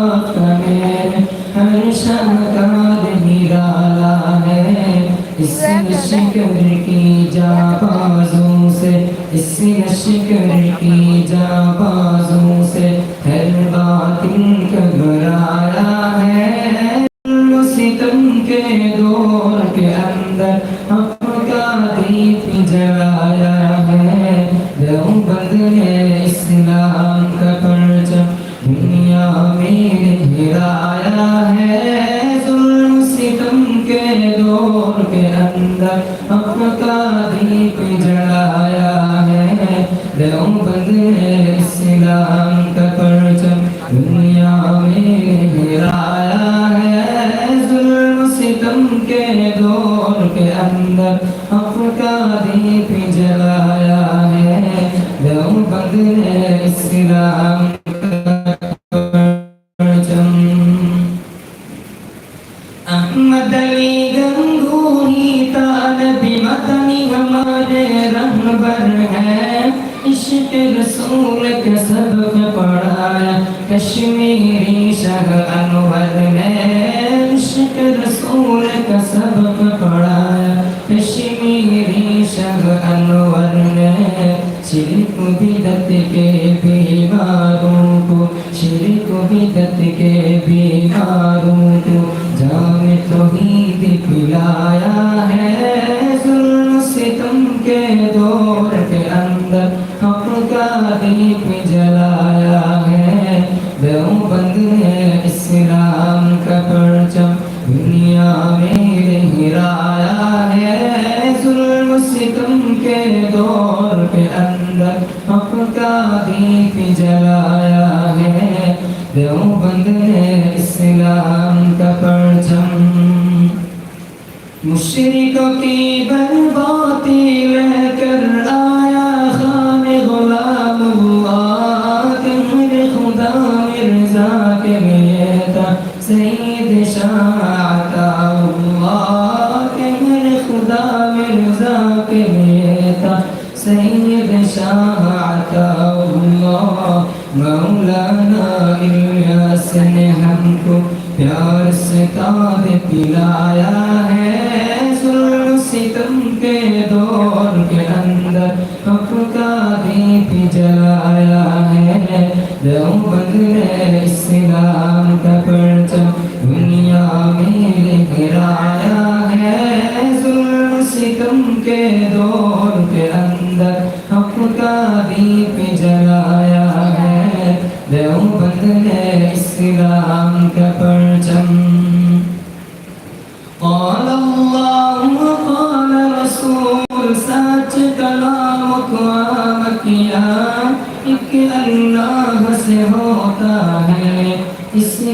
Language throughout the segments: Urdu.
وقت ہمیشہ اسی نشکر کی جا بازوں سے اسی نشکر کی جا سے، ہر بات دور کے اندر ہم تاریخ جڑایا ہے۔ دیو بند اسلام کا پرچم دنیا میں گرایا ہے۔ ظلم ستم کے دور کے اندر ہم تاریخ جڑایا ہے۔ دیو بند اسلام احمد علی نبی مدنی ہمارے رہبر ہے، عشق رسول کے سبق پڑھایا کشمیری شہ انور نے عشق رسول کا سبق پڑھایا کشمیری شہ انور نے شرک بدت کے بیماروں کو، شرک بدت کے بیماروں کو جام توحید پلایا ہے۔ دور کے اندر حق کا دیپ جلایا ہے بند ہے اسلام کا پرچم دنیا میں لہرایا ہے ظلم ستم کے دور کے اندر حق کا دیپ جلایا ہے دیو بند ہے اسلام کا پرچم مشرقوں کی برباتی مولانا الیاس نے ہم کو پیار سے تار پلایا ہے۔ ظلم ستم کے دور کے اندر حق کا دیپ جلایا ہے۔ دیوبند نے اسلام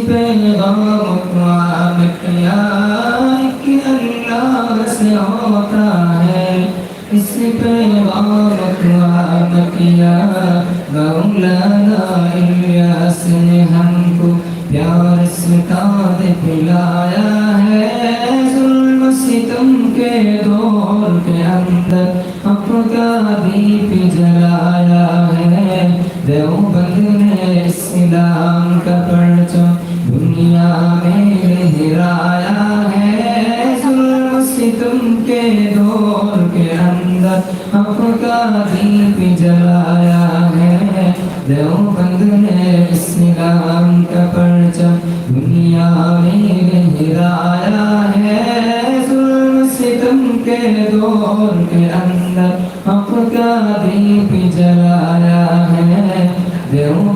پیغام قرآن کیا ایک اللہ سے ہوتا ہے۔ اس پیغام قرآن کیا مولانا الیاس نے ہم کو پیار سے تاد پلایا ہے ظلم ستم کے دور کے اندر اپنا دیپ جلایا ہے دیوبند نے اسلام کا پرچم دنیا میں لہرایا ہے۔ ظلم ستم کے دور کے اندر اپنا دیپ جلایا ہے۔ دیوبند نے اسلام کا پرچم۔ دنیا میں لہرایا ہے۔ ظلم ستم کے دور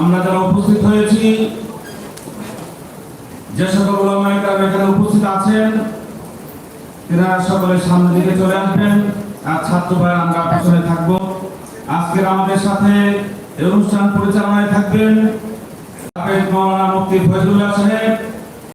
আমরা যারা উপস্থিত হয়েছি যে সকল এখানে উপস্থিত আছেন, এরা সকলে সামনে দিকে চলে আসবেন। আর ছাত্র ভাই, আমরা পেছনে থাকব। আজকের আমাদের সাথে অনুষ্ঠান পরিচালনায় থাকবেন মৌলানা মুক্তি ফয়জুল্লাহ সাহেব